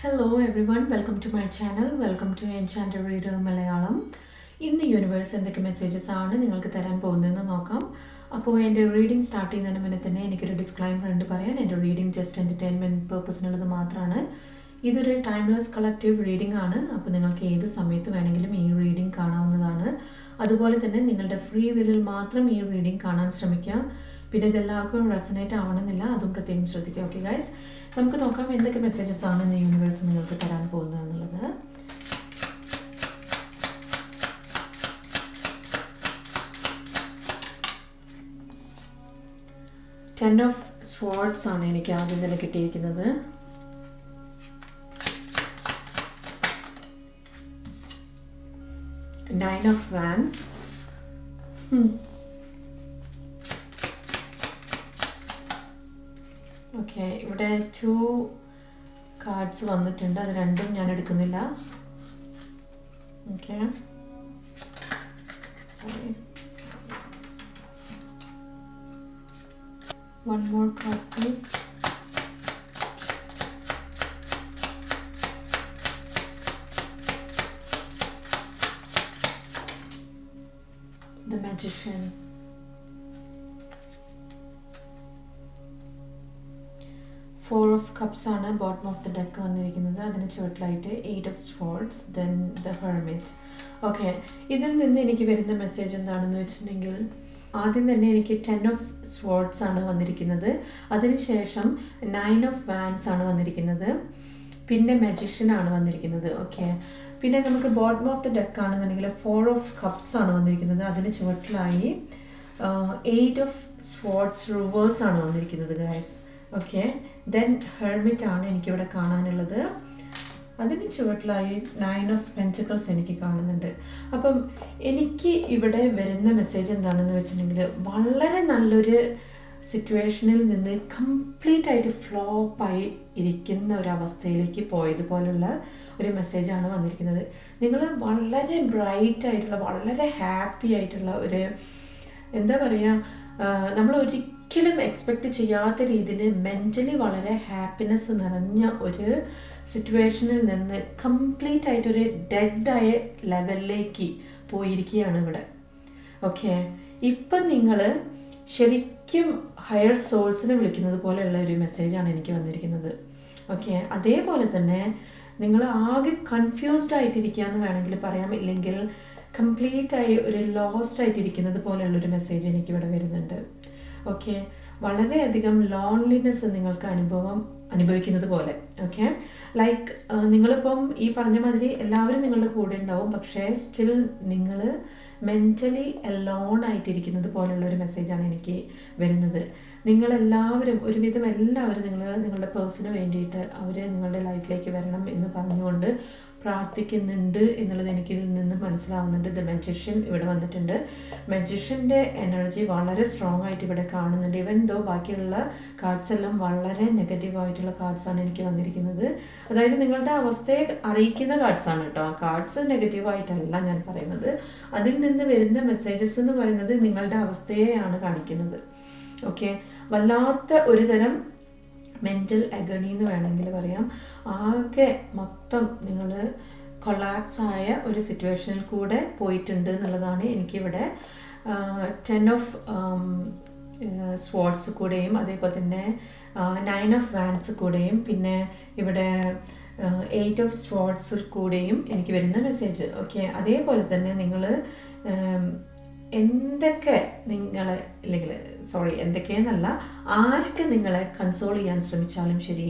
Hello everyone welcome to my channel welcome to enchanted reader Malayalam ഇന്ന് universe എന്തൊക്കെ messages ആണ് നിങ്ങൾക്ക് തരാൻ പോകുന്നതെന്ന് നോക്കാം. അപ്പോൾ എന്റെ റീഡിംഗ് സ്റ്റാർട്ട് ചെയ്യുന്നതിന് മുന്നേ തന്നെ എനിക്കൊരു ഡിസ്ക്ലൈമർ ഉണ്ട് പറയാൻ. എന്റെ റീഡിംഗ് ജസ്റ്റ് എന്റർടൈൻമെന്റ് പേർപ്പസിനുള്ളത് മാത്രമാണ് ഇതൊരു ടൈംലെസ് കളക്റ്റീവ് റീഡിംഗ് ആണ്. അപ്പോൾ നിങ്ങൾക്ക് ഏത് സമയത്ത് വേണമെങ്കിലും ഈ റീഡിംഗ് കാണാവുന്നതാണ്. അതുപോലെ തന്നെ നിങ്ങളുടെ ഫ്രീ വില്ലിൽ മാത്രം ഈ റീഡിംഗ് കാണാൻ ശ്രമിക്കുക പിന്നെ ഇതെല്ലാവർക്കും റെസനേറ്റ് ആവണമെന്നില്ല അതും പ്രത്യേകം ശ്രദ്ധിക്കുക ഓക്കെ ഗൈസ് നമുക്ക് നോക്കാം എന്തൊക്കെ മെസ്സേജസ് ആണ് ഇന്ന് യൂണിവേഴ്സ് നിങ്ങൾക്ക് തരാൻ പോകുന്നത് എന്നുള്ളത്. ടെൻ ഓഫ് സ്വാർഡ്സ് ആണ് എനിക്ക് ആദ്യം തന്നെ കിട്ടിയിരിക്കുന്നത്. നയൻ ഓഫ് വാൻസ് ഓക്കെ ഇവിടെ ടു കാർഡ്സ് വന്നിട്ടുണ്ട്. അത് രണ്ടും ഞാൻ എടുക്കുന്നില്ല. Okay. Sorry one more card please ആണ് ബോട്ടം ഓഫ് ദ ഡെക്ക് വന്നിരിക്കുന്നത്. അതിന് ചുവട്ടിലായിട്ട് eight of swords then the hermit okay ഇതിൽ നിന്ന് എനിക്ക് വരുന്ന മെസ്സേജ് എന്താണെന്ന് വെച്ചിട്ടുണ്ടെങ്കിൽ ആദ്യം തന്നെ എനിക്ക് ടെൻ ഓഫ് സ്പോർട്സ് ആണ് വന്നിരിക്കുന്നത്. അതിനുശേഷം നയൻ ഓഫ് വാൻസ് ആണ് വന്നിരിക്കുന്നത്. പിന്നെ മജിഷ്യൻ ആണ് വന്നിരിക്കുന്നത്. ഓക്കെ പിന്നെ നമുക്ക് ബോട്ടം ഓഫ് ദ ഡെക്ക് ആണെന്നുണ്ടെങ്കിൽ ഫോർ ഓഫ് കപ്സ് ആണ് വന്നിരിക്കുന്നത്. അതിന് ചുവട്ടിലായി എയ്റ്റ് ഓഫ് സ്പോർട്സ് റിവേഴ്സ് ആണ് വന്നിരിക്കുന്നത് ഗൈസ് ഓക്കെ ദെൻ ഹെൽമിറ്റ് ആണ് എനിക്കിവിടെ കാണാനുള്ളത്. അതിന് ചുവട്ടിലായി നയൻ ഓഫ് പെൻസിക്കൾസ് എനിക്ക് കാണുന്നുണ്ട്. അപ്പം എനിക്ക് ഇവിടെ വരുന്ന മെസ്സേജ് എന്താണെന്ന് വെച്ചിട്ടുണ്ടെങ്കിൽ വളരെ നല്ലൊരു സിറ്റുവേഷനിൽ നിന്ന് കംപ്ലീറ്റ് ആയിട്ട് ഫ്ലോപ്പായി ഇരിക്കുന്ന ഒരു അവസ്ഥയിലേക്ക് പോയതുപോലുള്ള ഒരു മെസ്സേജാണ് വന്നിരിക്കുന്നത്. നിങ്ങൾ വളരെ ബ്രൈറ്റ് ആയിട്ടുള്ള വളരെ ഹാപ്പി ആയിട്ടുള്ള ഒരു എന്താ പറയുക നമ്മൾ ഒരിക്കലും എക്സ്പെക്റ്റ് ചെയ്യാത്ത രീതിയിൽ മെന്റലി വളരെ ഹാപ്പിനെസ് നിറഞ്ഞ ഒരു സിറ്റുവേഷനിൽ നിന്ന് കംപ്ലീറ്റ് ആയിട്ടൊരു ഡെഡായ ലെവലിലേക്ക് പോയിരിക്കുകയാണ് ഇവിടെ. ഓക്കെ ഇപ്പം നിങ്ങൾ ശരിക്കും ഹയർ സോഴ്സിനെ വിളിക്കുന്നത് പോലെയുള്ള ഒരു മെസ്സേജാണ് എനിക്ക് വന്നിരിക്കുന്നത്. ഓക്കെ അതേപോലെ തന്നെ നിങ്ങൾ ആകെ കൺഫ്യൂസ്ഡ് ആയിട്ടിരിക്കുക എന്ന് വേണമെങ്കിൽ പറയാം. ഇല്ലെങ്കിൽ കംപ്ലീറ്റ് ആയി ഒരു ലോസ്റ്റ് ആയിട്ടിരിക്കുന്നത് പോലെയുള്ള ഒരു മെസ്സേജ് എനിക്കിവിടെ വരുന്നുണ്ട്. ഓക്കെ വളരെയധികം ലോൺലിനെസ് നിങ്ങൾക്ക് അനുഭവം അനുഭവിക്കുന്നത് പോലെ. ഓക്കെ ലൈക്ക് നിങ്ങളിപ്പം ഈ പറഞ്ഞ മാതിരി എല്ലാവരും നിങ്ങളുടെ കൂടെ ഉണ്ടാവും പക്ഷേ സ്റ്റിൽ നിങ്ങൾ മെന്റലി എലോൺ ആയിട്ടിരിക്കുന്നത് പോലുള്ള ഒരു മെസ്സേജാണ് എനിക്ക് വരുന്നത്. നിങ്ങളെല്ലാവരും ഒരുവിധം എല്ലാവരും നിങ്ങൾ നിങ്ങളുടെ പേഴ്സണിന് വേണ്ടിയിട്ട് അവർ നിങ്ങളുടെ ലൈഫിലേക്ക് വരണം എന്ന് പറഞ്ഞുകൊണ്ട് പ്രാർത്ഥിക്കുന്നുണ്ട് എന്നുള്ളത് എനിക്കിതിൽ നിന്ന് മനസ്സിലാവുന്നുണ്ട്. ദ മജിഷ്യൻ ഇവിടെ വന്നിട്ടുണ്ട്. മജിഷ്യന്റെ എനർജി വളരെ സ്ട്രോങ് ആയിട്ട് ഇവിടെ കാണുന്നുണ്ട്. ഇവൻ ദോ ബാക്കിയുള്ള കാർഡ്സ് എല്ലാം വളരെ നെഗറ്റീവ് ആയിട്ടുള്ള കാർഡ്സാണ് എനിക്ക് വന്നിരിക്കുന്നത്. അതായത് നിങ്ങളുടെ അവസ്ഥയെ അറിയിക്കുന്ന കാർഡ്സാണ് കേട്ടോ. ആ കാർഡ്സ് നെഗറ്റീവ് ആയിട്ടല്ല ഞാൻ പറയുന്നത്. അതിൽ നിന്ന് വരുന്ന മെസ്സേജസ് എന്ന് പറയുന്നത് നിങ്ങളുടെ അവസ്ഥയെയാണ് കാണിക്കുന്നത്. ഓക്കെ വല്ലാത്ത ഒരു തരം മെന്റൽ അഗണി എന്ന് വേണമെങ്കിൽ പറയാം. ആകെ മൊത്തം നിങ്ങൾ കൊളാപ്സ് ആയ ഒരു സിറ്റുവേഷനിൽ കൂടെ പോയിട്ടുണ്ട് എന്നുള്ളതാണ് എനിക്കിവിടെ ടെൻ ഓഫ് സ്വാട്സ് കൂടെയും അതേപോലെ തന്നെ നയൻ ഓഫ് വാൻസ് കൂടെയും പിന്നെ ഇവിടെ എയ്റ്റ് ഓഫ് സ്വാട്സിൽ കൂടെയും എനിക്ക് വരുന്ന മെസ്സേജ് ഓക്കെ അതേപോലെ തന്നെ നിങ്ങൾ എന്തൊക്കെ നിങ്ങളെ അല്ലെങ്കിൽ സോറി എന്തൊക്കെയെന്നല്ല ആരൊക്കെ നിങ്ങളെ കൺസോൾ ചെയ്യാൻ ശ്രമിച്ചാലും ശരി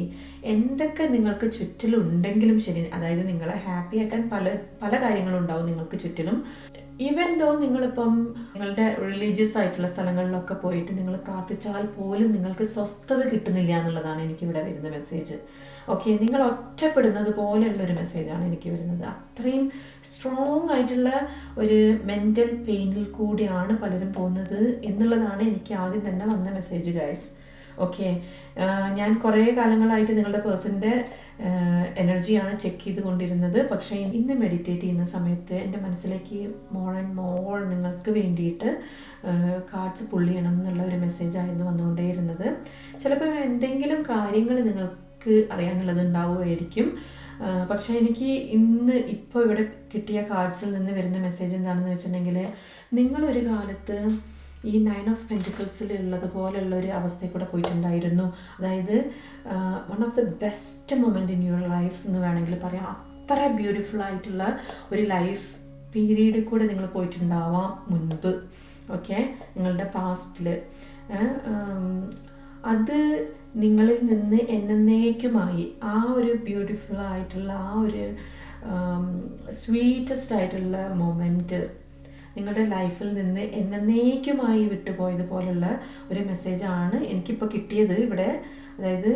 എന്തൊക്കെ നിങ്ങൾക്ക് ചുറ്റിലുണ്ടെങ്കിലും ശരി അതായത് നിങ്ങളെ ഹാപ്പിയാക്കാൻ പല പല കാര്യങ്ങളും ഉണ്ടാവും നിങ്ങൾക്ക് ചുറ്റിലും. ഈവൻ ദോ നിങ്ങളിപ്പം നിങ്ങളുടെ റിലീജിയസ് ആയിട്ടുള്ള സ്ഥലങ്ങളിലൊക്കെ പോയിട്ട് നിങ്ങൾ പ്രാർത്ഥിച്ചാൽ പോലും നിങ്ങൾക്ക് സ്വസ്ഥത കിട്ടുന്നില്ല എന്നുള്ളതാണ് എനിക്ക് ഇവിടെ വരുന്ന മെസ്സേജ് ഓക്കെ നിങ്ങൾ ഒറ്റപ്പെടുന്നത് പോലെയുള്ള ഒരു മെസ്സേജാണ് എനിക്ക് വരുന്നത്. അത്രയും സ്ട്രോങ് ആയിട്ടുള്ള ഒരു മെന്റൽ പെയിനിൽ കൂടിയാണ് പലരും പോകുന്നത് എന്നുള്ളതാണ് എനിക്ക് ആദ്യം തന്നെ വന്ന മെസ്സേജ് ഗൈസ് ഓക്കെ ഞാൻ കുറേ കാലങ്ങളായിട്ട് നിങ്ങളുടെ പേഴ്സന്റെ എനർജിയാണ് ചെക്ക് ചെയ്തുകൊണ്ടിരുന്നത്. പക്ഷേ ഇന്ന് മെഡിറ്റേറ്റ് ചെയ്യുന്ന സമയത്ത് എന്റെ മനസ്സിലേക്ക് മോർ ആൻഡ് മോർ നിങ്ങൾക്ക് വേണ്ടിയിട്ട് കാർഡ്സ് പുള്ളി ചെയ്യണം എന്നുള്ള ഒരു മെസ്സേജ് ആയിരുന്നു വന്നുകൊണ്ടേയിരുന്നത്. ചിലപ്പോൾ എന്തെങ്കിലും കാര്യങ്ങൾ നിങ്ങൾക്ക് അറിയാനുള്ളത് ഉണ്ടാവുമായിരിക്കും. പക്ഷേ എനിക്ക് ഇന്ന് ഇപ്പോൾ ഇവിടെ കിട്ടിയ കാർഡ്സിൽ നിന്ന് വരുന്ന മെസ്സേജ് എന്താണെന്ന് വെച്ചിട്ടുണ്ടെങ്കിൽ നിങ്ങളൊരു കാലത്ത് ഈ നയൻ ഓഫ് പെന്റിക്കിൾസിൽ ഉള്ളത് പോലെയുള്ള ഒരു അവസ്ഥയിൽ കൂടെ പോയിട്ടുണ്ടായിരുന്നു. അതായത് one of the best moment in your life എന്ന് വേണമെങ്കിൽ പറയാം. അത്ര ബ്യൂട്ടിഫുൾ ആയിട്ടുള്ള ഒരു ലൈഫ് പീരീഡിൽ കൂടെ നിങ്ങൾ പോയിട്ടുണ്ടാവാം മുൻപ്. ഓക്കെ നിങ്ങളുടെ പാസ്റ്റിൽ അത് നിങ്ങളിൽ നിന്ന് എന്നേക്കുമായി ആ ഒരു ബ്യൂട്ടിഫുൾ ആയിട്ടുള്ള ആ ഒരു സ്വീറ്റസ്റ്റ് ആയിട്ടുള്ള മൊമെന്റ് നിങ്ങളുടെ ലൈഫിൽ നിന്ന് എന്നേക്കുമായി വിട്ടുപോയതുപോലുള്ള ഒരു മെസ്സേജാണ് എനിക്കിപ്പോൾ കിട്ടിയത് ഇവിടെ. അതായത്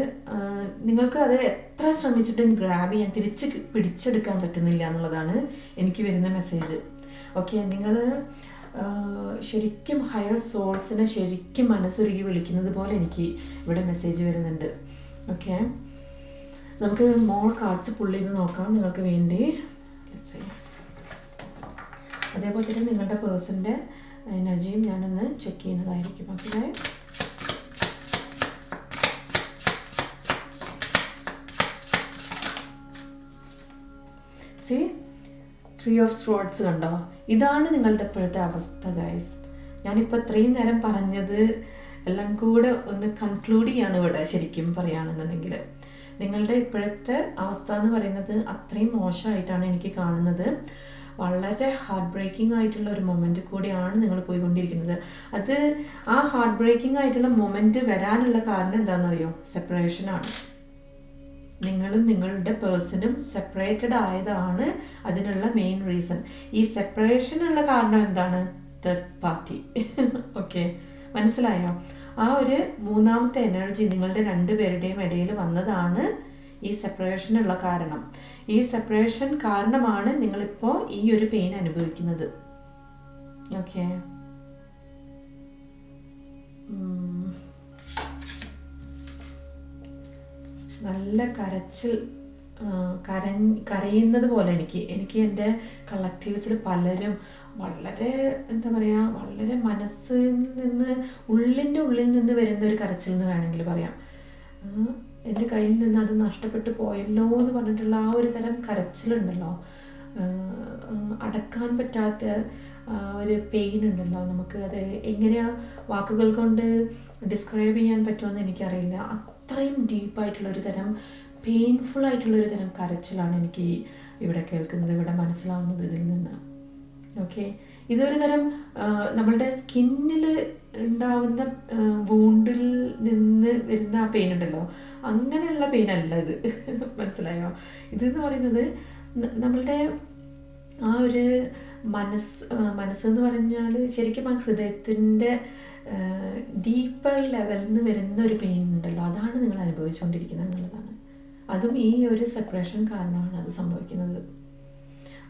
നിങ്ങൾക്ക് അത് എത്ര ശ്രമിച്ചിട്ടും ഗ്രാബ് ചെയ്യാൻ തിരിച്ച് പിടിച്ചെടുക്കാൻ പറ്റുന്നില്ല എന്നുള്ളതാണ് എനിക്ക് വരുന്ന മെസ്സേജ്. ഓക്കെ നിങ്ങൾ ശരിക്കും ഹയർ സോഴ്സിനെ ശരിക്കും മനസ്സൊരുക്കി വിളിക്കുന്നത് പോലെ എനിക്ക് ഇവിടെ മെസ്സേജ് വരുന്നുണ്ട്. ഓക്കെ നമുക്ക് മോർ കാർഡ്സ് പുള്ളി ചെയ്ത് നോക്കാം. നിങ്ങൾക്ക് വേണ്ടി see. അതേപോലെ തന്നെ നിങ്ങളുടെ പേഴ്സന്റെ എനർജിയും ഞാനൊന്ന് ചെക്ക് ചെയ്യുന്നതായിരിക്കും. Okay see three of swords കണ്ടോ? ഇതാണ് നിങ്ങളുടെ ഇപ്പോഴത്തെ അവസ്ഥ ഗൈസ് ഞാനിപ്പോൾ ഇത്രയും നേരം പറഞ്ഞത് എല്ലാം കൂടെ ഒന്ന് കൺക്ലൂഡ് ചെയ്യാണ് ഇവിടെ ശരിക്കും പറയുകയാണെന്നുണ്ടെങ്കിൽ നിങ്ങളുടെ ഇപ്പോഴത്തെ അവസ്ഥ എന്ന് പറയുന്നത് അത്രയും മോശമായിട്ടാണ് എനിക്ക് കാണുന്നത്. വളരെ ഹാർട്ട് ബ്രേക്കിംഗ് ആയിട്ടുള്ള ഒരു മൊമെന്റ് കൂടിയാണ് നിങ്ങൾ പോയിക്കൊണ്ടിരിക്കുന്നത്. അത് ആ ഹാർട്ട് ബ്രേക്കിംഗ് ആയിട്ടുള്ള മൊമെന്റ് വരാനുള്ള കാരണം എന്താണെന്നറിയോ? സെപ്പറേഷനാണ് നിങ്ങളും നിങ്ങളുടെ പേഴ്സണും സെപ്പറേറ്റഡ് ആയതാണ് അതിനുള്ള മെയിൻ റീസൺ ഈ സെപ്പറേഷനുള്ള കാരണം എന്താണ്? തേർഡ് പാർട്ടി ഓക്കെ മനസ്സിലായോ? ആ ഒരു മൂന്നാമത്തെ എനർജി നിങ്ങളുടെ രണ്ടുപേരുടെയും ഇടയിൽ വന്നതാണ് ഈ സെപ്പറേഷനുള്ള കാരണം. ഈ സെപ്പറേഷൻ കാരണമാണ് നിങ്ങളിപ്പോൾ ഈ ഒരു പെയിൻ അനുഭവിക്കുന്നത്. ഓക്കെ നല്ല കരച്ചിൽ കര കരയുന്നത് പോലെ എനിക്ക് എനിക്ക് എന്റെ കളക്റ്റീവ്സിൽ പലരും വളരെ എന്താ പറയുക വളരെ മനസ്സിൽ നിന്ന് ഉള്ളിന്റെ ഉള്ളിൽ നിന്ന് വരുന്ന ഒരു കരച്ചിൽ എന്ന് വേണമെങ്കിൽ പറയാം. എന്റെ കയ്യിൽ നിന്ന് അത് നഷ്ടപ്പെട്ടു പോയല്ലോ എന്ന് പറഞ്ഞിട്ടുള്ള ആ ഒരു തരം കരച്ചിലുണ്ടല്ലോ. അടക്കാൻ പറ്റാത്ത ഒരു പെയിൻ ഉണ്ടല്ലോ. നമുക്ക് അത് എങ്ങനെയാ വാക്കുകൾ കൊണ്ട് ഡിസ്ക്രൈബ് ചെയ്യാൻ പറ്റുമെന്ന് എനിക്കറിയില്ല. അത്രയും ഡീപ്പായിട്ടുള്ള ഒരു തരം പെയിൻഫുൾ ആയിട്ടുള്ള ഒരു തരം കരച്ചിലാണ് എനിക്ക് ഇവിടെ കേൾക്കുന്നത് ഇവിടെ മനസ്സിലാവുന്നത് ഇതിൽ നിന്ന്. ഓക്കെ ഇതൊരു തരം നമ്മളുടെ സ്കിന്നിൽ ഉണ്ടാവുന്ന വൂണ്ടിൽ നിന്ന് വരുന്ന ആ പെയിൻ ഉണ്ടല്ലോ. അങ്ങനെയുള്ള പെയിൻ അല്ല ഇത്. മനസ്സിലായോ? ഇതെന്ന് പറയുന്നത് നമ്മളുടെ ആ ഒരു മനസ്സ് മനസ്സെന്ന് പറഞ്ഞാൽ ശരിക്കും ആ ഹൃദയത്തിന്റെ ഡീപ്പർ ലെവലിൽ നിന്ന് വരുന്ന ഒരു പെയിൻ ഉണ്ടല്ലോ. അതാണ് നിങ്ങൾ അനുഭവിച്ചുകൊണ്ടിരിക്കുന്നത് എന്നുള്ളതാണ്. അതും ഈ ഒരു സെപ്പറേഷൻ കാരണമാണ് അത് സംഭവിക്കുന്നത്.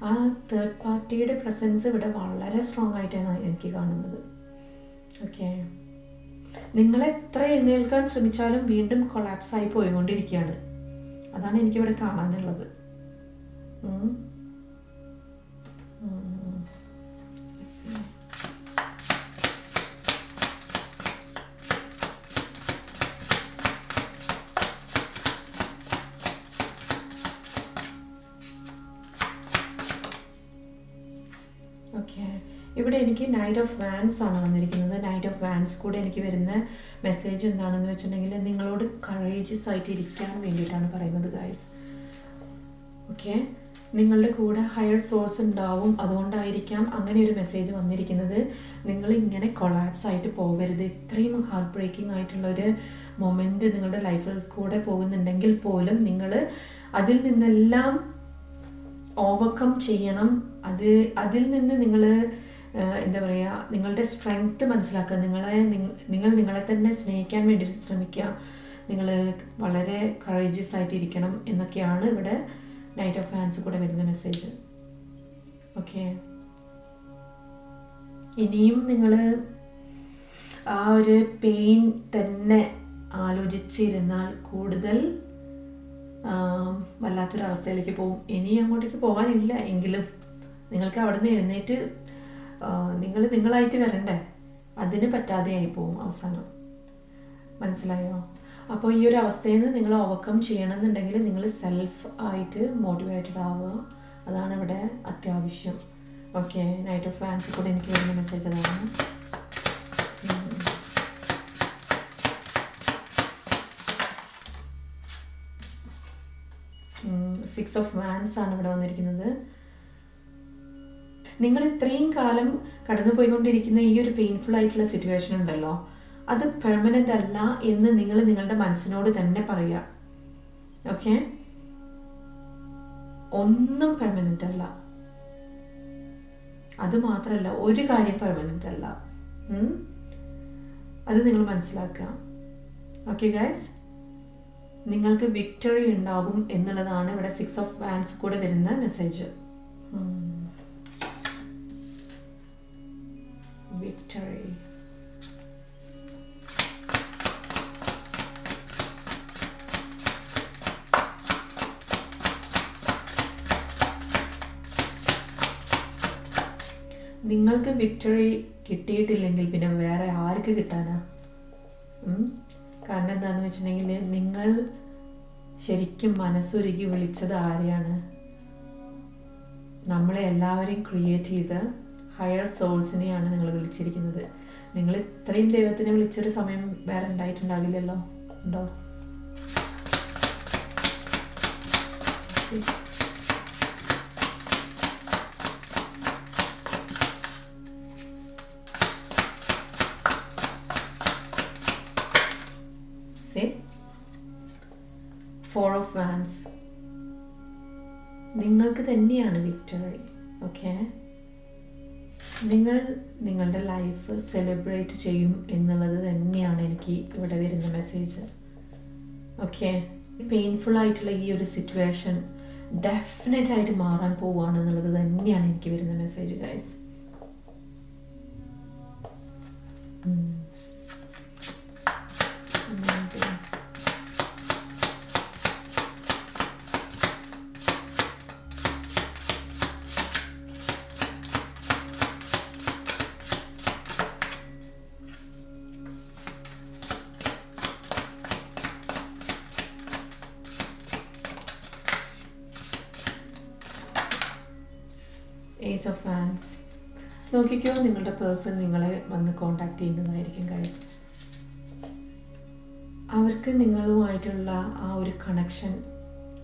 ആ തേർഡ് പാർട്ടിയുടെ പ്രസൻസ് ഇവിടെ വളരെ സ്ട്രോങ് ആയിട്ടാണ് എനിക്ക് കാണുന്നത്. ഓക്കെ നിങ്ങൾ എത്ര എഴുന്നേൽക്കാൻ ശ്രമിച്ചാലും വീണ്ടും കൊളാപ്സ് ആയി പോയിക്കൊണ്ടിരിക്കുകയാണ്. അതാണ് എനിക്കിവിടെ കാണാനുള്ളത്. ഉം. ഉം. ഇവിടെ എനിക്ക് നൈറ്റ് ഓഫ് വാൻസ് ആണ് വന്നിരിക്കുന്നത്. നൈറ്റ് ഓഫ് വാൻസ് കൂടെ എനിക്ക് വരുന്ന മെസ്സേജ് എന്താണെന്ന് വെച്ചിട്ടുണ്ടെങ്കിൽ നിങ്ങളോട് കറേജസ് ആയിട്ട് ഇരിക്കാൻ വേണ്ടിയിട്ടാണ് പറയുന്നത് ഗായ്സ് ഓക്കെ നിങ്ങളുടെ കൂടെ ഹയർ സോഴ്സ് ഉണ്ടാവും. അതുകൊണ്ടായിരിക്കാം അങ്ങനെ ഒരു മെസ്സേജ് വന്നിരിക്കുന്നത്. നിങ്ങൾ ഇങ്ങനെ കൊളാപ്സ് ആയിട്ട് പോകരുത്. ഇത്രയും ഹാർട്ട് ബ്രേക്കിംഗ് ആയിട്ടുള്ള ഒരു മൊമെന്റ് നിങ്ങളുടെ ലൈഫിൽ കൂടെ പോകുന്നുണ്ടെങ്കിൽ പോലും നിങ്ങൾ അതിൽ നിന്നെല്ലാം ഓവർകം ചെയ്യണം. അത് അതിൽ നിന്ന് നിങ്ങൾ എന്താ പറയുക നിങ്ങളുടെ സ്ട്രെങ്ത്ത് മനസ്സിലാക്കുക. നിങ്ങളെ നിങ്ങൾ നിങ്ങളെ തന്നെ സ്നേഹിക്കാൻ വേണ്ടി ശ്രമിക്കുക. നിങ്ങൾ വളരെ കറേജിയസ് ആയിട്ടിരിക്കണം എന്നൊക്കെയാണ് ഇവിടെ നൈറ്റ് ഓഫ് ഫാൻസ് കൂടെ വരുന്ന മെസ്സേജ് ഓക്കെ ഇനിയും നിങ്ങൾ ആ ഒരു പെയിൻ തന്നെ ആലോചിച്ചിരുന്നാൽ കൂടുതൽ വല്ലാത്തൊരവസ്ഥയിലേക്ക് പോകും. ഇനി അങ്ങോട്ടേക്ക് പോകാനില്ല എങ്കിലും നിങ്ങൾക്ക് അവിടെ നിന്ന് എഴുന്നേറ്റ് നിങ്ങൾ നിങ്ങളായിട്ട് വരണ്ടേ? അതിന് പറ്റാതെയായി പോവും അവസാനം. മനസ്സിലായോ? അപ്പോൾ ഈ ഒരു അവസ്ഥയിൽ നിന്ന് നിങ്ങൾ ഓവർകം ചെയ്യണമെന്നുണ്ടെങ്കിൽ നിങ്ങൾ സെൽഫ് ആയിട്ട് മോട്ടിവേറ്റഡ് ആവുക. അതാണ് ഇവിടെ അത്യാവശ്യം. ഓക്കെ നൈറ്റ് ഓഫ് ഫാൻസ് കൂടെ എനിക്ക് വരുന്ന മെസ്സേജ് അതാണ്. സിക്സ് ഓഫ് വാൻസ് ആണ് ഇവിടെ വന്നിരിക്കുന്നത്. നിങ്ങൾ ഇത്രയും കാലം കടന്നു പോയിക്കൊണ്ടിരിക്കുന്ന ഈ ഒരു പെയിൻഫുൾ ആയിട്ടുള്ള സിറ്റുവേഷൻ ഉണ്ടല്ലോ. അത് പെർമനന്റ് അല്ല എന്ന് നിങ്ങൾ നിങ്ങളുടെ മനസ്സിനോട് തന്നെ പറയുക ഓക്കെ ഒന്നും പെർമനന്റ് അല്ല. അത് മാത്രമല്ല ഒരു കാര്യം പെർമനന്റ് അല്ല? അത് നിങ്ങൾ മനസ്സിലാക്കുക. ഓക്കെ ഗൈസ് നിങ്ങൾക്ക് വിക്ടറി ഉണ്ടാകും എന്നുള്ളതാണ് ഇവിടെ സിക്സ് ഓഫ് വാൻസ് കൂടെ വരുന്ന മെസ്സേജ് വിക്ടറി നിങ്ങൾക്ക് വിക്ടറി കിട്ടിയിട്ടില്ലെങ്കിൽ പിന്നെ വേറെ ആർക്ക് കിട്ടാനാ? കാരണം എന്താണെന്ന് വെച്ചിട്ടുണ്ടെങ്കിൽ നിങ്ങൾ ശരിക്കും മനസ്സൊരുക്കി വിളിച്ചത് ആരെയാണ്? നമ്മളെ എല്ലാവരെയും ക്രിയേറ്റ് ചെയ്ത ഹയർ സോൾസിനെയാണ് നിങ്ങൾ വിളിച്ചിരിക്കുന്നത്. നിങ്ങൾ ഇത്രയും ദൈവത്തിനെ വിളിച്ചൊരു സമയം വേറെ ഉണ്ടായിട്ടുണ്ടാവില്ലല്ലോ? ഉണ്ടോ? ഫോർ ഓഫ് വാൻസ് നിങ്ങൾക്ക് തന്നെയാണ് വിക്ടറി ഓക്കെ നിങ്ങൾ നിങ്ങളുടെ ലൈഫ് സെലിബ്രേറ്റ് ചെയ്യും എന്നുള്ളത് തന്നെയാണ് എനിക്ക് ഇവിടെ വരുന്ന മെസ്സേജ് ഓക്കെ പെയിൻഫുൾ ആയിട്ടുള്ള ഈ ഒരു സിറ്റുവേഷൻ ഡെഫിനറ്റ് ആയിട്ട് മാറാൻ പോവുകയാണ് എന്നുള്ളത് തന്നെയാണ് എനിക്ക് വരുന്ന message guys ace of fans നോക്കിക്കോ നിങ്ങളുടെ പേഴ്സൺ നിങ്ങളെ വന്ന് കോണ്ടാക്ട് ചെയ്യുന്നതായിരിക്കും ഗൈസ് അവർക്ക് നിങ്ങളുമായിട്ടുള്ള ആ ഒരു കണക്ഷൻ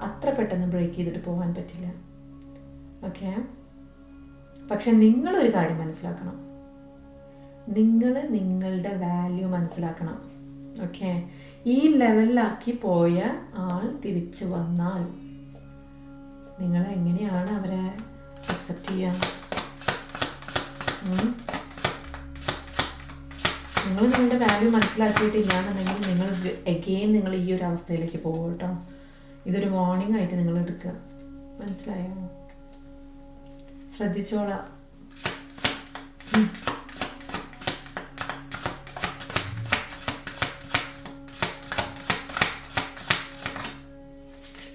അത്ര പെട്ടെന്ന് ബ്രേക്ക് ചെയ്തിട്ട് പോകാൻ പറ്റില്ല. ഓക്കെ പക്ഷെ നിങ്ങളൊരു കാര്യം മനസ്സിലാക്കണം. നിങ്ങൾ നിങ്ങളുടെ വാല്യൂ മനസ്സിലാക്കണം. ഓക്കെ ഈ ലെവലിലാക്കി പോയ ആൾ തിരിച്ചു വന്നാൽ നിങ്ങൾ എങ്ങനെയാണ് അവരെ അക്സെപ്റ്റ്? നിങ്ങൾ നിങ്ങളുടെ വാല്യൂ മനസ്സിലാക്കിയിട്ടില്ല എന്നുണ്ടെങ്കിൽ നിങ്ങൾ എഗെയിൻ നിങ്ങൾ ഈ ഒരു അവസ്ഥയിലേക്ക് പോകും കേട്ടോ. ഇതൊരു വാർണിംഗ് ആയിട്ട് നിങ്ങൾ എടുക്കുക. മനസ്സിലായോ? ശ്രദ്ധിച്ചോളാം.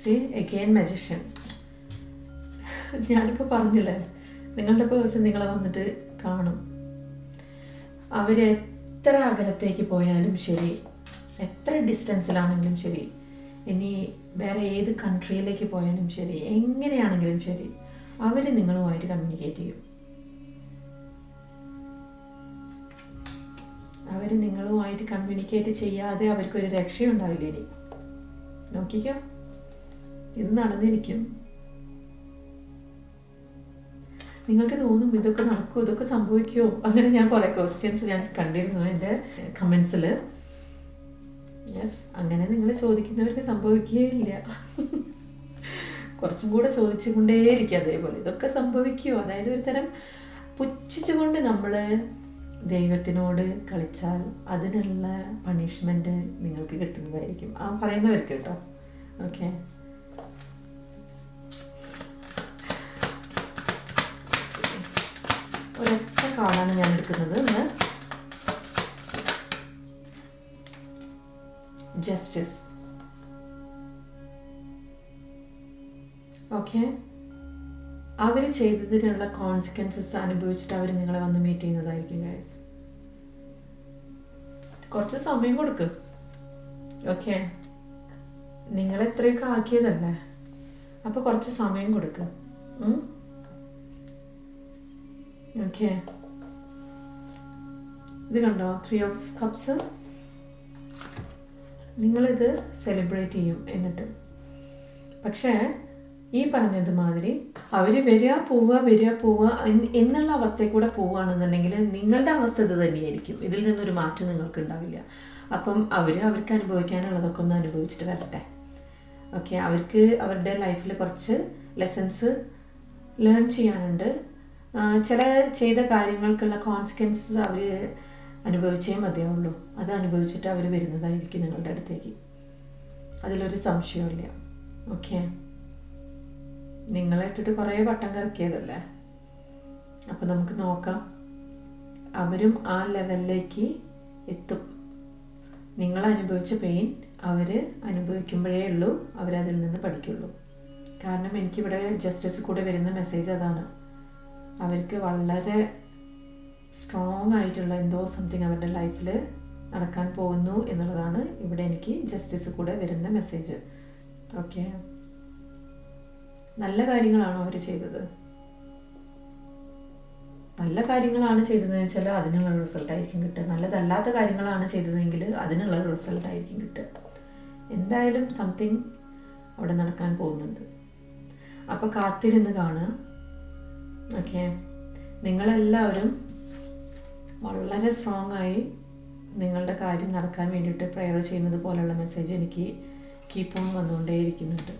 സി എഗെയിൻ മജിഷ്യൻ ഞാനിപ്പോൾ പറഞ്ഞില്ലേ നിങ്ങളുടെ പേഴ്സൺ നിങ്ങളെ വന്നിട്ട് കാണും. അവർ എത്ര അകലത്തേക്ക് പോയാലും ശരി എത്ര ഡിസ്റ്റൻസിലാണെങ്കിലും ശരി ഇനി വേറെ ഏത് കൺട്രിയിലേക്ക് പോയാലും ശരി എങ്ങനെയാണെങ്കിലും ശരി അവർ നിങ്ങളുമായിട്ട് കമ്മ്യൂണിക്കേറ്റ് ചെയ്യും. അവർ നിങ്ങളുമായിട്ട് കമ്മ്യൂണിക്കേറ്റ് ചെയ്യാതെ അവർക്കൊരു രക്ഷയുണ്ടാവില്ല ഇനി. നോക്കിക്കോ ഇത് നടന്നിരിക്കും. നിങ്ങൾക്ക് തോന്നും ഇതൊക്കെ നടക്കുമോ ഇതൊക്കെ സംഭവിക്കുമോ അങ്ങനെ ഞാൻ കുറേ ക്വസ്റ്റ്യൻസ് ഞാൻ കണ്ടിരുന്നു എന്റെ കമൻസിൽ യെസ് അങ്ങനെ നിങ്ങൾ ചോദിക്കുന്നവർക്ക് സംഭവിക്കുകയില്ല. കുറച്ചും കൂടെ ചോദിച്ചുകൊണ്ടേയിരിക്കും അതേപോലെ. ഇതൊക്കെ സംഭവിക്കുമോ അതായത് ഒരു തരം പുച്ഛിച്ചുകൊണ്ട് നമ്മൾ ദൈവത്തിനോട് കളിച്ചാൽ അതിനുള്ള പണിഷ്മെന്റ് നിങ്ങൾക്ക് കിട്ടുന്നതായിരിക്കും. ആ പറയുന്നവർക്ക് കേട്ടോ. ഓക്കെ ഒരൊറ്റ കാർഡാണ് ഞാൻ എടുക്കുന്നത്. ഇന്ന് ജസ്റ്റിസ് ഓക്കെ അവർ ചെയ്തതിനുള്ള കോൺസിക്വൻസസ് അനുഭവിച്ചിട്ട് അവർ നിങ്ങളെ വന്ന് മീറ്റ് ചെയ്യുന്നതായിരിക്കും ഗൈസ് കുറച്ച് സമയം കൊടുക്ക്. ഓക്കെ നിങ്ങളെത്രയൊക്കെ ആക്കിയതല്ലേ? അപ്പോൾ കുറച്ച് സമയം കൊടുക്കുക ഓക്കെ. ഇത് കണ്ടോ? ത്രീ ഓഫ് കപ്സ് നിങ്ങളിത് സെലിബ്രേറ്റ് ചെയ്യും എന്നിട്ട്. പക്ഷേ ഈ പറഞ്ഞത് മാതിരി അവർ വരിക പോവുക വരിക പോവുക എന്ന് എന്നുള്ള അവസ്ഥയിൽ കൂടെ പോവുകയാണെന്നുണ്ടെങ്കിൽ നിങ്ങളുടെ അവസ്ഥ ഇത് തന്നെയായിരിക്കും. ഇതിൽ നിന്നൊരു മാറ്റം നിങ്ങൾക്ക് ഉണ്ടാവില്ല അപ്പം അവർ അവർക്ക് അനുഭവിക്കാനുള്ളതൊക്കെ ഒന്ന് അനുഭവിച്ചിട്ട് വരട്ടെ. ഓക്കെ അവർക്ക് അവരുടെ ലൈഫിൽ കുറച്ച് ലെസൺസ് ലേൺ ചെയ്യാനുണ്ട്. ചില ചെയ്ത കാര്യങ്ങൾക്കുള്ള കോൺസിക്വൻസസ് അവർ അനുഭവിച്ചേ മതിയാവുള്ളൂ അത് അനുഭവിച്ചിട്ട് അവർ വരുന്നതായിരിക്കും നിങ്ങളുടെ അടുത്തേക്ക്. അതിലൊരു സംശയമില്ല ഓക്കെ നിങ്ങളെ ഇട്ടിട്ട് കുറേ വട്ടം കറക്കിയതല്ലേ? അപ്പം നമുക്ക് നോക്കാം. അവരും ആ ലെവലിലേക്ക് എത്തും. നിങ്ങൾ അനുഭവിച്ച പെയിൻ അവർ അനുഭവിക്കുമ്പോഴേ ഉള്ളൂ അവരതിൽ നിന്ന് പഠിക്കുള്ളൂ. കാരണം എനിക്കിവിടെ ജസ്റ്റിസ് കൂടെ വരുന്ന മെസ്സേജ് അതാണ്. അവർക്ക് വളരെ സ്ട്രോങ് ആയിട്ടുള്ള എന്തോ സംതിങ് അവരുടെ ലൈഫിൽ നടക്കാൻ പോകുന്നു എന്നുള്ളതാണ് ഇവിടെ എനിക്ക് ജസ്റ്റിസ് കൂടെ വരുന്ന മെസ്സേജ് ഓക്കെ നല്ല കാര്യങ്ങളാണോ അവർ ചെയ്തത്? നല്ല കാര്യങ്ങളാണ് ചെയ്തതെന്ന് വെച്ചാൽ അതിനുള്ള റിസൾട്ട് ആയിരിക്കും കിട്ടുക. നല്ലതല്ലാത്ത കാര്യങ്ങളാണ് ചെയ്തതെങ്കിൽ അതിനുള്ള റിസൾട്ട് ആയിരിക്കും കിട്ടുക. എന്തായാലും സംതിങ് അവിടെ നടക്കാൻ പോകുന്നുണ്ട്. അപ്പോൾ കാത്തിരുന്ന് കാണുക. ഓക്കെ നിങ്ങളെല്ലാവരും വളരെ സ്ട്രോങ് ആയി നിങ്ങളുടെ കാര്യം നടക്കാൻ വേണ്ടിയിട്ട് പ്രെയർ ചെയ്യുന്നത് പോലെയുള്ള മെസ്സേജ് എനിക്ക് കീപ്പ് ഓൺ വന്നുകൊണ്ടേയിരിക്കുന്നുണ്ട്.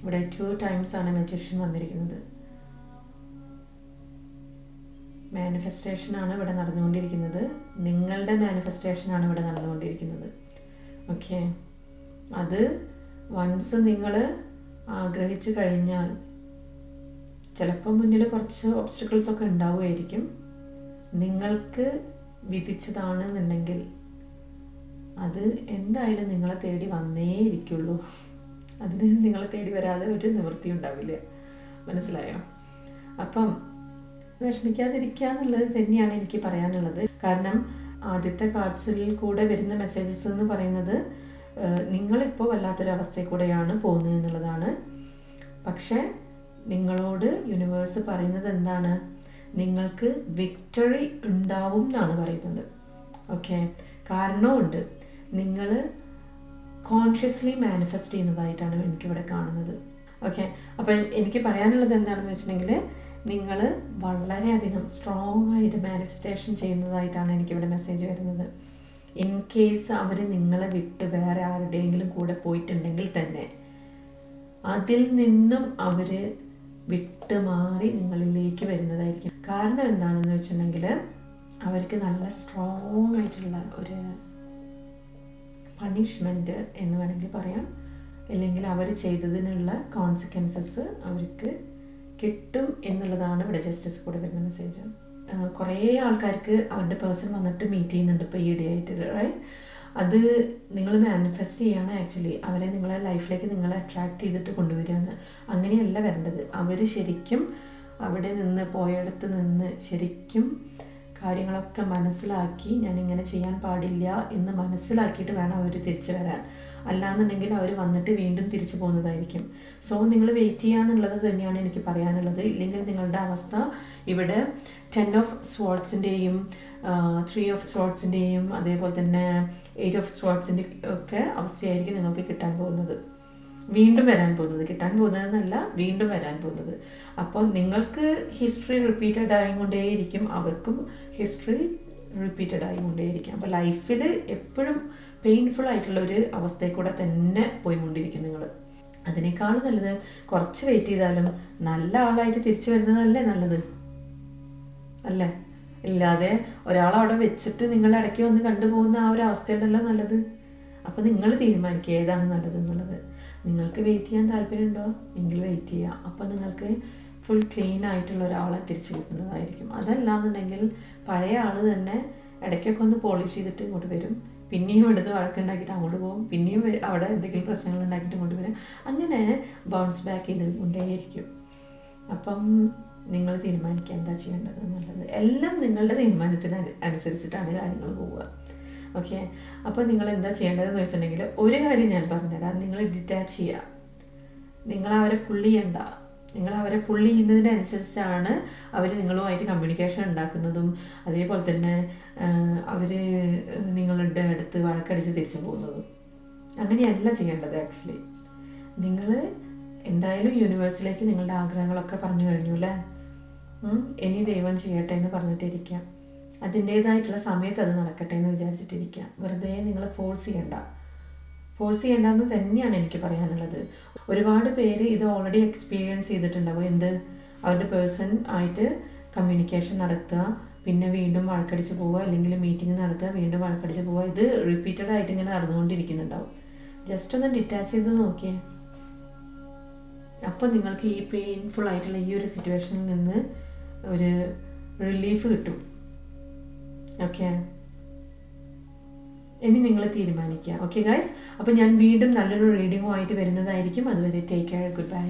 ഇവിടെ ടു ടൈംസ് ആണ് മെജിഷ്യൻ വന്നിരിക്കുന്നത്. മാനിഫെസ്റ്റേഷൻ ആണ് ഇവിടെ നടന്നുകൊണ്ടിരിക്കുന്നത്. നിങ്ങളുടെ മാനിഫെസ്റ്റേഷൻ ആണ് ഇവിടെ നടന്നുകൊണ്ടിരിക്കുന്നത്. ഓക്കെ അത് വൺസ് നിങ്ങൾ ആഗ്രഹിച്ചു കഴിഞ്ഞാൽ ചിലപ്പോൾ മുന്നിൽ കുറച്ച് ഒബ്സ്റ്റക്കിൾസ് ഒക്കെ ഉണ്ടാവുമായിരിക്കും. നിങ്ങൾക്ക് വിധിച്ചതാണെന്നുണ്ടെങ്കിൽ അത് എന്തായാലും നിങ്ങളെ തേടി വന്നേ ഇരിക്കുള്ളൂ. അതിന് നിങ്ങളെ തേടി വരാതെ ഒരു നിവൃത്തി ഉണ്ടാവില്ല. മനസ്സിലായോ? അപ്പം വിഷമിക്കാതിരിക്കുക എന്നുള്ളത് തന്നെയാണ് എനിക്ക് പറയാനുള്ളത്. കാരണം ആദ്യത്തെ കാർഡ്സിൽ കൂടെ വരുന്ന മെസ്സേജസ് എന്ന് പറയുന്നത് നിങ്ങളിപ്പോൾ വല്ലാത്തൊരവസ്ഥയിൽ കൂടെയാണ് പോകുന്നത് എന്നുള്ളതാണ്. പക്ഷേ നിങ്ങളോട് യൂണിവേഴ്സ് പറയുന്നത് എന്താണ്? നിങ്ങൾക്ക് വിക്ടറി ഉണ്ടാവും എന്നാണ് പറയുന്നത്. ഓക്കെ കാരണമുണ്ട് നിങ്ങൾ കോൺഷ്യസ്ലി മാനിഫെസ്റ്റ് ചെയ്യുന്നതായിട്ടാണ് എനിക്കിവിടെ കാണുന്നത്. ഓക്കെ അപ്പം എനിക്ക് പറയാനുള്ളത് എന്താണെന്ന് വെച്ചിട്ടുണ്ടെങ്കിൽ നിങ്ങൾ വളരെയധികം സ്ട്രോങ് ആയിട്ട് മാനിഫെസ്റ്റേഷൻ ചെയ്യുന്നതായിട്ടാണ് എനിക്കിവിടെ മെസ്സേജ് വരുന്നത്. ഇൻ കേസ് അവർ നിങ്ങളെ വിട്ട് വേറെ ആരുടെയെങ്കിലും കൂടെ പോയിട്ടുണ്ടെങ്കിൽ തന്നെ അതിൽ നിന്നും അവർ വിട്ട് മാറി നിങ്ങളിലേക്ക് വരുന്നതായിരിക്കും. കാരണം എന്താണെന്ന് വെച്ചിട്ടുണ്ടെങ്കിൽ അവർക്ക് നല്ല സ്ട്രോങ് ആയിട്ടുള്ള ഒരു പണിഷ്മെന്റ് എന്ന് വേണമെങ്കിൽ പറയാം. അല്ലെങ്കിൽ അവർ ചെയ്തതിനുള്ള കോൺസിക്വൻസസ് അവർക്ക് കിട്ടും എന്നുള്ളതാണ് ഇവിടെ ജസ്റ്റിസ് കൂടെ വരുന്ന മെസ്സേജ് കുറേ ആൾക്കാർക്ക് അവരുടെ പേഴ്സൺ വന്നിട്ട് മീറ്റ് ചെയ്യുന്നുണ്ട് ഇപ്പോൾ ഈ ഇടയായിട്ട് right? അത് നിങ്ങൾ മാനിഫെസ്റ്റ് ചെയ്യാണ് ആക്ച്വലി അവരെ നിങ്ങളെ ലൈഫിലേക്ക് നിങ്ങളെ അട്രാക്ട് ചെയ്തിട്ട് കൊണ്ടുവരികയാണ്. അങ്ങനെയല്ല വരേണ്ടത്. അവർ ശരിക്കും അവിടെ നിന്ന് പോയടത്ത് നിന്ന് ശരിക്കും കാര്യങ്ങളൊക്കെ മനസ്സിലാക്കി ഞാൻ ഇങ്ങനെ ചെയ്യാൻ പാടില്ല എന്ന് മനസ്സിലാക്കിയിട്ട് വേണം അവർ തിരിച്ചു വരാൻ. അല്ലാന്നുണ്ടെങ്കിൽ അവർ വന്നിട്ട് വീണ്ടും തിരിച്ചു പോകുന്നതായിരിക്കും. സോ നിങ്ങൾ വെയിറ്റ് ചെയ്യാന്നുള്ളത് തന്നെയാണ് എനിക്ക് പറയാനുള്ളത്. ഇല്ലെങ്കിൽ നിങ്ങളുടെ അവസ്ഥ ഇവിടെ ടെൻ ഓഫ് സ്വാട്സിന്റെയും ത്രീ ഓഫ് സ്വാർട്സിന്റെയും അതേപോലെ തന്നെ എയ്റ്റ് ഓഫ് സ്വാർട്സിന്റെ ഒക്കെ അവസ്ഥയായിരിക്കും നിങ്ങൾക്ക് കിട്ടാൻ പോകുന്നത്. വീണ്ടും വരാൻ പോകുന്നത്. കിട്ടാൻ പോകുന്നതെന്നല്ല വീണ്ടും വരാൻ പോകുന്നത്. അപ്പോൾ നിങ്ങൾക്ക് ഹിസ്റ്ററി റിപ്പീറ്റഡ് ആയിക്കൊണ്ടേയിരിക്കും. അവർക്കും ഹിസ്റ്ററി റിപ്പീറ്റഡ് ആയിക്കൊണ്ടേയിരിക്കും. അപ്പോൾ ലൈഫിൽ എപ്പോഴും പെയിൻഫുൾ ആയിട്ടുള്ള ഒരു അവസ്ഥയിൽ കൂടെ തന്നെ പോയിക്കൊണ്ടിരിക്കും നിങ്ങൾ. അതിനേക്കാൾ നല്ലത് കുറച്ച് വെയിറ്റ് ചെയ്താലും നല്ല ആളായിട്ട് തിരിച്ചു വരുന്നതല്ലേ നല്ലത്? അല്ലേ? ഇല്ലാതെ ഒരാളവിടെ വെച്ചിട്ട് നിങ്ങൾ ഇടയ്ക്ക് വന്ന് കണ്ടുപോകുന്ന ആ ഒരു അവസ്ഥയിലല്ല നല്ലത്. അപ്പോൾ നിങ്ങൾ തീരുമാനിക്കുക ഏതാണ് നല്ലത് എന്നുള്ളത്. നിങ്ങൾക്ക് വെയിറ്റ് ചെയ്യാൻ താല്പര്യമുണ്ടോ? എങ്കിൽ വെയിറ്റ് ചെയ്യുക. അപ്പോൾ നിങ്ങൾക്ക് ഫുൾ ക്ലീൻ ആയിട്ടുള്ള ഒരാളെ തിരിച്ചു കിട്ടുന്നതായിരിക്കും. അതല്ലാന്നുണ്ടെങ്കിൽ പഴയ ആൾ തന്നെ ഇടയ്ക്കൊക്കെ ഒന്ന് പോളിഷ് ചെയ്തിട്ട് ഇങ്ങോട്ട് വരും. പിന്നെയും ഇവിടുന്ന് വഴക്കുണ്ടാക്കിയിട്ട് അങ്ങോട്ട് പോകും. പിന്നെയും അവിടെ എന്തെങ്കിലും പ്രശ്നങ്ങൾ ഉണ്ടാക്കിയിട്ട് ഇങ്ങോട്ട് വരും. അങ്ങനെ ബൗൺസ് ബാക്ക് ചെയ്ത് കൊണ്ടേയിരിക്കും അപ്പം നിങ്ങൾ തീരുമാനിക്കുക എന്താ ചെയ്യേണ്ടത് എന്നുള്ളത്. എല്ലാം നിങ്ങളുടെ തീരുമാനത്തിന് അനുസരിച്ചിട്ടാണ് കാര്യങ്ങൾ പോവുക. ഓക്കെ അപ്പോൾ നിങ്ങൾ എന്താ ചെയ്യേണ്ടതെന്ന് വെച്ചിട്ടുണ്ടെങ്കിൽ ഒരു കാര്യം ഞാൻ പറഞ്ഞുതരാം. നിങ്ങൾ ഡിറ്റാച്ച് ചെയ്യുക. നിങ്ങൾ അവരെ പുള്ളി ചെയ്യണ്ട. നിങ്ങൾ അവരെ പുള്ളി ചെയ്യുന്നതിനനുസരിച്ചാണ് അവർ നിങ്ങളുമായിട്ട് കമ്മ്യൂണിക്കേഷൻ ഉണ്ടാക്കുന്നതും അതേപോലെ തന്നെ അവർ നിങ്ങളുടെ അടുത്ത് വഴക്കടിച്ച് തിരിച്ചു പോകുന്നതും. അങ്ങനെയല്ല ചെയ്യേണ്ടത് ആക്ച്വലി നിങ്ങൾ എന്തായാലും യൂണിവേഴ്സിലേക്ക് നിങ്ങളുടെ ആഗ്രഹങ്ങളൊക്കെ പറഞ്ഞു കഴിഞ്ഞു അല്ലേ? ഇനി ദൈവം ചെയ്യട്ടെ എന്ന് പറഞ്ഞിട്ടിരിക്കാം. അതിന്റേതായിട്ടുള്ള സമയത്ത് അത് നടക്കട്ടെ എന്ന് വിചാരിച്ചിട്ടിരിക്കാം. വെറുതെ നിങ്ങൾ ഫോഴ്സ് ചെയ്യണ്ട. ഫോഴ്സ് ചെയ്യേണ്ടെന്ന് തന്നെയാണ് എനിക്ക് പറയാനുള്ളത്. ഒരുപാട് പേര് ഇത് ഓൾറെഡി എക്സ്പീരിയൻസ് ചെയ്തിട്ടുണ്ടാവും. എന്ത്? അവരുടെ പേഴ്സൺ ആയിട്ട് കമ്മ്യൂണിക്കേഷൻ നടത്തുക പിന്നെ വീണ്ടും വഴക്കടിച്ച് പോവുക അല്ലെങ്കിൽ മീറ്റിംഗ് നടത്തുക വീണ്ടും വഴക്കടിച്ച് പോവുക. ഇത് റിപ്പീറ്റഡ് ആയിട്ട് ഇങ്ങനെ നടന്നുകൊണ്ടിരിക്കുന്നുണ്ടാവും. ജസ്റ്റ് ഒന്ന് ഡിറ്റാച്ച് ചെയ്ത് നോക്കിയേ. അപ്പോൾ നിങ്ങൾക്ക് ഈ പെയിൻഫുൾ ആയിട്ടുള്ള ഈ ഒരു സിറ്റുവേഷനിൽ നിന്ന് ഒരു റിലീഫ് കിട്ടും. ഓക്കെ ഇനി നിങ്ങൾ തീരുമാനിക്കുക. ഓക്കെ ഗൈസ് അപ്പോൾ ഞാൻ വീണ്ടും നല്ലൊരു റീഡിങ്ങുമായിട്ട് വരുന്നതായിരിക്കും. അതുവരെ ടേക്ക് കെയർ ഗുഡ് ബൈ